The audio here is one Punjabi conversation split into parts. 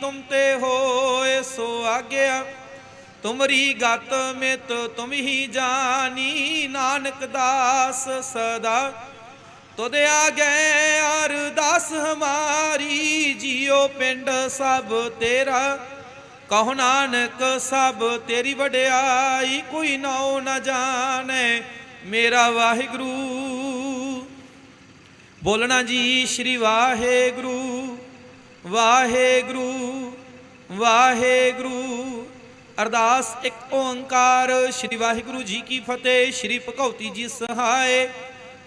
ਤੁਮ ਤੇ ਹੋਏ ਸੋ ਆਗਿਆ। ਤੁਮਰੀ ਗਤ ਮਿਤ ਤੁਮ ਹੀ ਜਾਣੀ ਨਾਨਕ ਦਾਸ ਸਦਾ। ਤੁਧ ਆਗੇ ਅਰਦਾਸ ਹਮਾਰੀ, ਜੀਉ ਪਿੰਡ ਸਭ ਤੇਰਾ। ਕਹੋ ਨਾਨਕ, ਸਭ ਤੇਰੀ ਵਡਿਆਈ, ਕੋਈ ਨਾਉ ਨਾ ਜਾਣੈ ਮੇਰਾ ਵਾਹਿਗੁਰੂ। ਬੋਲਣਾ ਜੀ, ਸ਼੍ਰੀ ਵਾਹਿਗੁਰੂ। ਵਾਹਿਗੁਰੂ ਵਾਹਿਗੁਰੂ। ਅਰਦਾਸ ਇੱਕ ਓੰਕਾਰ, ਸ਼੍ਰੀ ਵਾਹਿਗੁਰੂ ਜੀ ਕੀ ਫਤਿਹ, ਸ਼੍ਰੀ ਭਗਉਤੀ ਜੀ ਸਹਾਏ।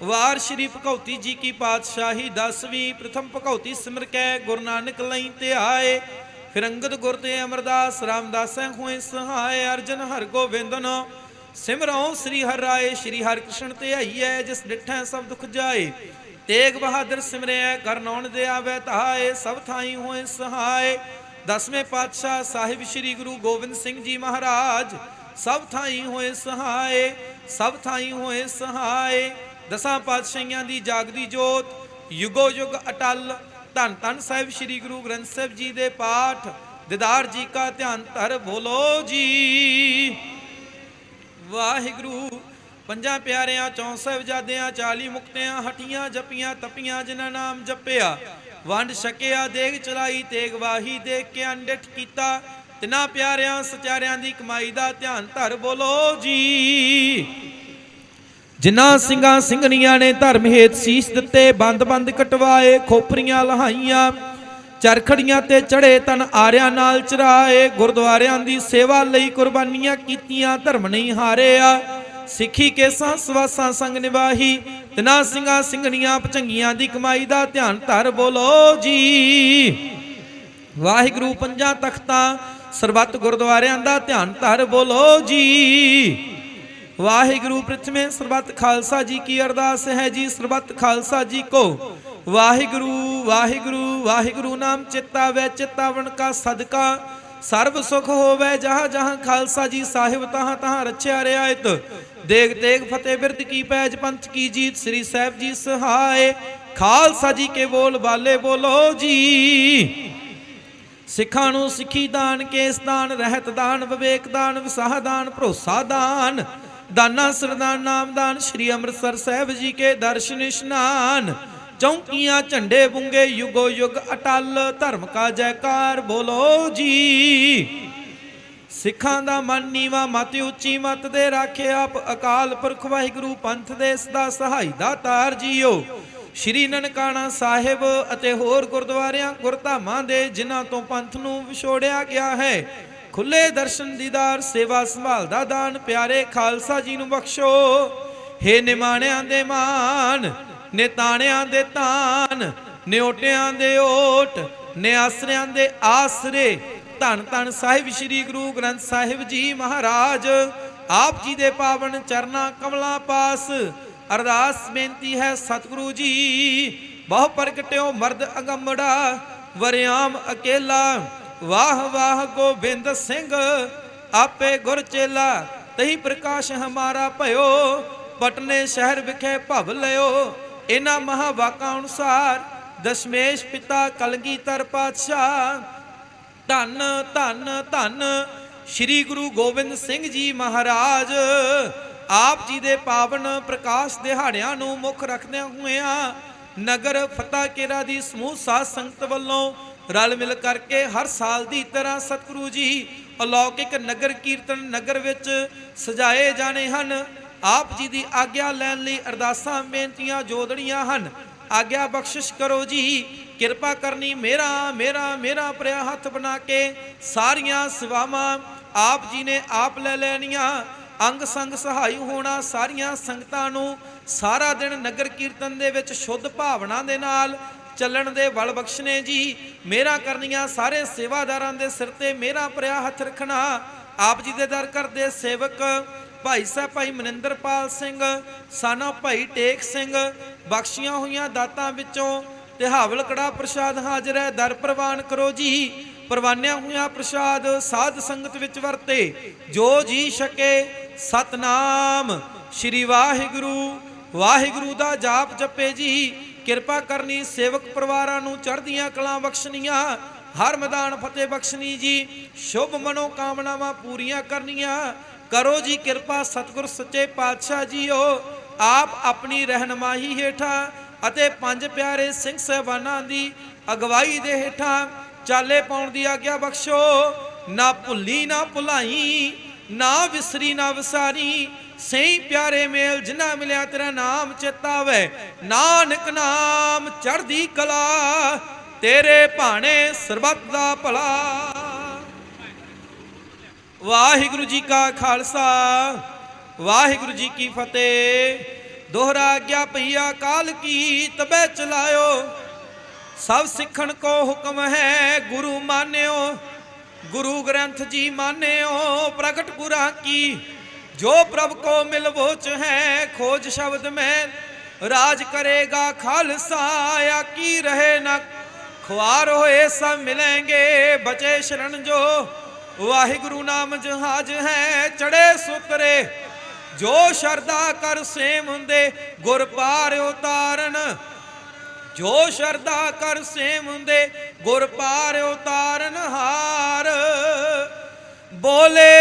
ਵਾਰ ਸ਼੍ਰੀ ਭਗਉਤੀ ਜੀ ਕੀ ਪਾਤਸ਼ਾਹੀ ਦਸਵੀਂ, ਪ੍ਰਥਮ ਭਗਉਤੀ ਸਿਮਰ ਕੈ, ਗੁਰੂ ਨਾਨਕ ਲਈ ਤੇ ਆਏ। ਫਿਰ ਅੰਗਦ ਗੁਰ ਤੇ ਅਮਰਦਾਸ, ਰਾਮਦਾਸੈ ਹੋਏ ਸਹਾਏ। ਅਰਜਨ ਹਰ ਗੋਬਿੰਦਨ, ਸਿਮਰਉ ਸ੍ਰੀ ਹਰਿ ਰਾਏ, ਸ੍ਰੀ ਹਰਿ ਕ੍ਰਿਸ਼ਨ ਤੇ ਆਈਐ, ਜਿਸ ਡਿਠੈ ਸਭ ਦੁਖ ਜਾਏ। ਤੇਗ ਬਹਾਦਰ ਸਿਮਰਿਐ ਕਰਨੌਣ ਦੇ ਆਵੈ ਧਾਏ ਸਭ ਥਾਈ ਹੋਏ ਸਹਾਏ। ਦਸਵੇਂ ਪਾਤਸ਼ਾਹ ਸਾਹਿਬ ਸ੍ਰੀ ਗੁਰੂ ਗੋਬਿੰਦ ਸਿੰਘ ਜੀ ਮਹਾਰਾਜ, ਸਭ ਥਾਈ ਹੋਏ ਸਹਾਏ, ਸਭ ਥਾਈ ਹੋਏ ਸਹਾਏ। ਦਸਾਂ ਪਾਤਸ਼ਾਹੀਆਂ ਦੀ ਜਾਗਦੀ ਜੋਤ, ਯੁਗੋ ਯੁਗ ਅਟਲ। ਧੰਨ ਧੰਨ ਸਾਹਿਬ ਸ੍ਰੀ ਗੁਰੂ ਗ੍ਰੰਥ ਸਾਹਿਬ ਜੀ ਦੇ ਪਾਠ। ਦਿਦਾਰ ਜੀ ਕਾ ਧਿਆਨ ਧਰ ਬੋਲੋ ਜੀ। ਵਾਹਿਗੁਰੂ ਪੰਜਾਂ ਪਿਆਰਿਆਂ ਚੌਂ ਸਾਹਿਬਜ਼ਾਦਿਆਂ 40 ਮੁਕਤਿਆਂ ਹਟੀਆਂ ਜਪੀਆਂ, ਤਪੀਆਂ ਜਿਨ੍ਹਾਂ ਨਾਮ ਜਪਿਆ। ਵੰਡ ਛਕਿਆ, ਦੇਗ ਚਲਾਈ, ਤੇਗ ਵਾਹੀ, ਦੇਖ ਕੇ ਅੰਡਿਠ ਕੀਤਾ। ਤਿਨਾਂ ਪਿਆਰਿਆਂ, ਸਚਾਰਿਆਂ ਦੀ ਕਮਾਈ ਦਾ ਧਿਆਨ ਧਰ ਬੋਲੋ ਜੀ। ਜਿਨ੍ਹਾਂ ਸਿੰਘਾਂ ਸਿੰਘਣੀਆਂ ਨੇ ਧਰਮ ਹੇਤ ਸੀਸ ਦਿੱਤੇ ਬੰਦ-ਬੰਦ ਕਟਵਾਏ, ਖੋਪਰੀਆਂ ਲਹਾਈਆਂ। ਚਰਖੜੀਆਂ ਤੇ ਚੜੇ ਤਨ ਆਰਿਆਂ ਨਾਲ ਚਰਾਏ। ਗੁਰਦੁਆਰਿਆਂ ਦੀ ਸੇਵਾ ਲਈ ਕੁਰਬਾਨੀਆਂ ਕੀਤੀਆਂ, ਧਰਮ ਨਹੀਂ ਹਾਰਿਆ। ਸਿੱਖੀ ਕੇਸਾਂ ਸਵਾਸਾਂ ਸੰਗ ਨਿਵਾਹੀ ਤਿਨਾਂ ਸਿੰਘਾਂ ਸਿੰਘਣੀਆਂ ਪਚੰਗੀਆਂ ਦੀ ਕਮਾਈ ਦਾ ਧਿਆਨ ਧਰ ਬੋਲੋ ਜੀ। ਵਾਹਿਗੁਰੂ ਪੰਜਾਂ ਤਖਤਾਂ, ਸਰਬੱਤ ਗੁਰਦੁਆਰਿਆਂ ਦਾ ਧਿਆਨ ਧਰ ਬੋਲੋ ਜੀ। ਵਾਹਿਗੁਰੂ ਪ੍ਰਥਮੇ, ਸਰਬੱਤ ਖਾਲਸਾ ਜੀ ਕੀ ਅਰਦਾਸ ਹੈ ਜੀ, ਸਰਬੱਤ ਖਾਲਸਾ ਜੀ ਕੋ। ਵਾਹਿਗੁਰੂ ਵਾਹਿਗੁਰੂ ਵਾਹਿਗੁਰੂ ਨਾਮ ਚਿੱਤਾ ਵੈ, ਚਿਤਾਵਣ ਕਾ ਸਦਕਾ। ਸਰਬ ਸੁਖ ਹੋਵੇ ਜਹਾਂ ਜਹਾਂ ਖਾਲਸਾ ਜੀ ਸਾਹਿਬ, ਤਹਾਂ ਤਹਾਂ ਰਚਿਆ ਰਿਆਇਤ ਦੇਗ ਤੇਗ ਫਤਿਹ ਬਿਰਦ ਕੀ ਪੈਜ ਪੰਥ ਕੀ ਜੀਤ, ਸ੍ਰੀ ਸਾਹਿਬ ਜੀ ਸਹਾਏ। ਖਾਲਸਾ ਜੀ ਕੇ ਬੋਲ, ਬਾਲੇ ਬੋਲੋ ਜੀ। ਸਿੱਖਾਂ ਨੂੰ ਸਿੱਖੀ ਦਾਨ, ਕੇਸ ਦਾਨ, ਰਹਿਤ ਦਾਨ, ਵਿਵੇਕ ਦਾਨ, ਵਿਸਾਹ ਦਾਨ, ਭਰੋਸਾ ਦਾਨ। ਦਾਨਾ ਸਰਦਾਨ ਨਾਮਦਾਨ ਸ੍ਰੀ ਅੰਮ੍ਰਿਤਸਰ ਸਾਹਿਬ ਜੀ ਕੇ ਦਰਸ਼ਨ ਇਸ਼ਨਾਨ। ਚੌਂਕੀਆਂ ਝੰਡੇ ਬੁੰਗੇ ਯੁਗੋ ਯੁਗ ਅਟਲ, ਧਰਮ ਕਾ ਜੈਕਾਰ ਬੋਲੋ ਜੀ। ਸਿੱਖਾਂ ਦਾ ਮਨ ਨੀਵਾ, ਮਤ ਉੱਚੀ, ਮਤ ਦੇ ਰਾਖੇ ਆਪ ਅਕਾਲ ਪੁਰਖ ਵਾਹਿਗੁਰੂ ਪੰਥ ਦੇ ਸਦਾ ਸਹਾਈ ਦਾਤਾਰ ਜੀਓ ਸ਼੍ਰੀ ਨਨਕਾਣਾ ਸਾਹਿਬ ਅਤੇ ਹੋਰ ਗੁਰਦੁਆਰਿਆਂ, ਗੁਰਧਾਮਾਂ ਦੇ ਜਿਨ੍ਹਾਂ ਤੋਂ ਪੰਥ ਨੂੰ ਵਿਛੋੜਿਆ ਗਿਆ ਹੈ, ਖੁੱਲੇ ਦਰਸ਼ਨ ਦੀਦਾਰ ਸੇਵਾ ਸੰਭਾਲ ਦਾ ਦਾਨ ਪਿਆਰੇ ਖਾਲਸਾ ਜੀ ਨੂੰ ਬਖਸ਼ੋ। ਹੇ ਨਿਮਾਣਿਆਂ ਦੇ ਮਾਨ ਨਿਤਾਣਿਆਂ ਦੇ ਤਾਨ ਨਿਓਟਿਆਂ ਦੇ ਓਟ ਨਿਆਸਰਿਆਂ ਦੇ ਆਸਰੇ। ਧੰਨ ਧੰਨ ਸਾਹਿਬ ਸ੍ਰੀ ਗੁਰੂ ਗ੍ਰੰਥ ਸਾਹਿਬ ਜੀ ਮਹਾਰਾਜ, ਆਪ ਜੀ ਦੇ ਪਾਵਨ ਚਰਨਾ ਕਮਲਾਂ ਪਾਸ। ਅਰਦਾਸ ਬੇਨਤੀ ਹੈ ਸਤਿਗੁਰੂ ਜੀ, ਬਹੁ ਪ੍ਰਗਟਿਓ ਮਰਦ ਅਗੰਮੜਾ, ਵਰਿਆਮ ਅਕੇਲਾ। ਵਾਹ ਵਾਹ ਗੋਬਿੰਦ ਸਿੰਘ, ਆਪੇ ਗੁਰ ਚੇਲਾ, ਤਹੀ ਪ੍ਰਕਾਸ਼ ਹਮਾਰਾ ਭਇਓ। ਪਟਨੇ ਸ਼ਹਿਰ ਵਿਖੇ ਭਵ ਲਿਓ। ਇਹਨਾਂ ਮਹਾਵਾਕਾਂ ਅਨੁਸਾਰ ਦਸ਼ਮੇਸ਼ ਪਿਤਾ ਕਲਗੀਧਰ ਪਾਤਸ਼ਾਹ। ਧੰਨ ਧੰਨ ਧੰਨ ਸ੍ਰੀ ਗੁਰੂ ਗੋਬਿੰਦ ਸਿੰਘ ਜੀ ਮਹਾਰਾਜ। ਆਪ ਜੀ ਦੇ ਪਾਵਨ ਪ੍ਰਕਾਸ਼ ਦਿਹਾੜਿਆਂ ਨੂੰ ਮੁੱਖ ਰੱਖਦਿਆਂ ਹੋਇਆਂ ਨਗਰ ਫਤਿਹ ਕੇਰਾ ਦੀ ਸਮੂਹ ਸਾਧ ਸੰਗਤ ਵੱਲੋਂ ਰਲ ਮਿਲ ਕਰਕੇ ਹਰ ਸਾਲ ਦੀ ਤਰ੍ਹਾਂ ਸਤਿਗੁਰੂ ਜੀ ਅਲੌਕਿਕ ਨਗਰ ਕੀਰਤਨ ਨਗਰ ਵਿੱਚ ਸਜਾਏ ਜਾਣੇ ਹਨ। ਆਪ ਜੀ ਦੀ ਆਗਿਆ ਲੈਣ ਲਈ ਅਰਦਾਸਾਂ, ਬੇਨਤੀਆਂ, ਜੋਦੜੀਆਂ ਹਨ। ਆਗਿਆ ਬਖਸ਼ਿਸ਼ ਕਰੋ ਜੀ। ਕਿਰਪਾ ਕਰਨੀ ਮੇਰਾ ਮੇਰਾ ਮੇਰਾ ਪ੍ਰਿਆ ਹੱਥ ਬਣਾ ਕੇ ਸਾਰੀਆਂ ਸੇਵਾਵਾਂ ਆਪ ਜੀ ਨੇ ਆਪ ਲੈ ਲੈਣੀਆਂ। ਅੰਗ ਸੰਗ ਸਹਾਈ ਹੋਣਾ ਸਾਰੀਆਂ ਸੰਗਤਾਂ ਨੂੰ। ਸਾਰਾ ਦਿਨ ਨਗਰ ਕੀਰਤਨ ਦੇ ਵਿੱਚ ਸ਼ੁੱਧ ਭਾਵਨਾ ਦੇ ਨਾਲ ਚੱਲਣ ਦੇ ਬਲ ਬਖਸ਼ਨੇ ਜੀ। ਮੇਰਾ ਕਰਨੀਆਂ ਸਾਰੇ ਸੇਵਾਦਾਰਾਂ ਦੇ ਸਿਰ ਤੇ ਮੇਰਾ ਪ੍ਰਿਆ ਹੱਥ ਰੱਖਣਾ। ਆਪ ਜੀ ਦੇ ਦਰ ਕਰਦੇ ਸੇਵਕ ਭਾਈ ਸਾਹਿਬ, ਭਾਈ ਮਨਿੰਦਰਪਾਲ ਸਿੰਘ, ਸਾਨਾ ਭਾਈ ਟੇਕ ਸਿੰਘ, ਬਖਸ਼ੀਆਂ ਹੋਈਆਂ ਦਾਤਾਂ ਵਿੱਚੋਂ ਤੇ ਹਾਵਲ ਕੜਾ ਪ੍ਰਸ਼ਾਦ ਹਾਜ਼ਰ ਹੈ। ਦਰ ਪ੍ਰਵਾਨ ਕਰੋ ਜੀ। ਪ੍ਰਵਾਨਿਆ ਹੋਈਆਂ ਪ੍ਰਸ਼ਾਦ ਸਾਧ ਸੰਗਤ ਵਿੱਚ ਵਰਤੇ। ਜੋ ਜੀ ਛਕੇ ਸਤਨਾਮ। ਸ਼੍ਰੀ ਵਾਹਿਗੁਰੂ ਵਾਹਿਗੁਰੂ ਦਾ ਜਾਪ ਜਪੇ ਜੀ। ਕਿਰਪਾ ਕਰਨੀ ਸੇਵਕ ਪਰਿਵਾਰਾਂ ਨੂੰ ਚੜ੍ਹਦੀਆਂ ਕਲਾਂ ਬਖਸ਼ਣੀਆਂ। ਹਰ ਮੈਦਾਨ ਫਤਿਹ ਬਖਸ਼ਣੀ ਜੀ। ਸ਼ੁਭ ਮਨੋ ਕਾਮਨਾਵਾਂ ਪੂਰੀਆਂ ਕਰਨੀਆਂ। ਕਰੋ ਜੀ ਕਿਰਪਾ, ਸਤਿਗੁਰ ਸੱਚੇ ਪਾਤਸ਼ਾਹ ਜੀਓ। ਆਪ ਆਪਣੀ ਰਹਿਨਮਾਈ ਹੇਠਾਂ ਅਤੇ ਪੰਜ ਪਿਆਰੇ ਸਿੰਘ ਸਹਿਬਾਨਾਂ ਦੀ ਅਗਵਾਈ ਦੇ ਹੇਠਾਂ ਚਾਲੇ ਪਾਉਣ ਦੀ ਆਗਿਆ ਬਖਸ਼ੋ। ਨਾ ਭੁੱਲੀ, ਨਾ ਭੁਲਾਈ, ਨਾ ਵਿਸਰੀ, ਨਾ ਵਿਸਾਰੀ। ਸਹੀ ਪਿਆਰੇ ਮੇਲ ਜਿਨ੍ਹਾਂ ਮਿਲਿਆ ਤੇਰਾ ਨਾਮ ਚੇਤਾਵੇ। ਨਾਨਕ ਨਾਮ ਚੜ੍ਹਦੀ ਕਲਾ, ਤੇਰੇ ਭਾਣੇ ਸਰਬੱਤ ਦਾ ਭਲਾ। ਵਾਹਿਗੁਰੂ ਜੀ ਕਾ ਖਾਲਸਾ, ਵਾਹਿਗੁਰੂ ਜੀ ਕੀ ਫਤਿਹ। ਦੋਹਰਾ ਆਗਿਆ ਪਈਆ ਕਾਲ ਕੀ ਤਬੈ ਚਲਾਇਓ ਸਭ ਸਿੱਖਣ ਕੋ ਹੁਕਮ ਹੈ, ਗੁਰੂ ਮਾਨਿਓ। ਗੁਰੂ ਗ੍ਰੰਥ ਜੀ ਮਾਨਿਓ, ਪ੍ਰਗਟ ਗੁਰਾਂ ਕੀ। ਜੋ ਪ੍ਰਭ ਕੋ ਮਿਲ ਵੋਚ ਹੈ, ਖੋਜ ਸ਼ਬਦ ਮੈਂ। ਰਾਜ ਕਰੇਗਾ ਖਾਲਸਾ ਆਕੀ ਰਹੇ ਨਾ। ਖੁਆਰ ਹੋਏ ਸਭ ਮਿਲेंगे ਬਚੇ ਸ਼ਰਨ ਜੋ। ਵਾਹਿਗੁਰੂ ਨਾਮ ਜਹਾਜ ਹੈ ਚੜੇ ਸੁਤਰੇ ਜੋ ਸ਼ਰਦਾ ਕਰ ਸੇਮ ਹੁੰਦੇ, ਗੁਰ ਪਾਰ ਉਤਾਰਨ। ਜੋ ਸ਼ਰਦਾ ਕਰ ਸੇਮ ਹੁੰਦੇ, ਗੁਰ ਪਾਰ ਉਤਾਰਨ ਹਾਰ। ਬੋਲੇ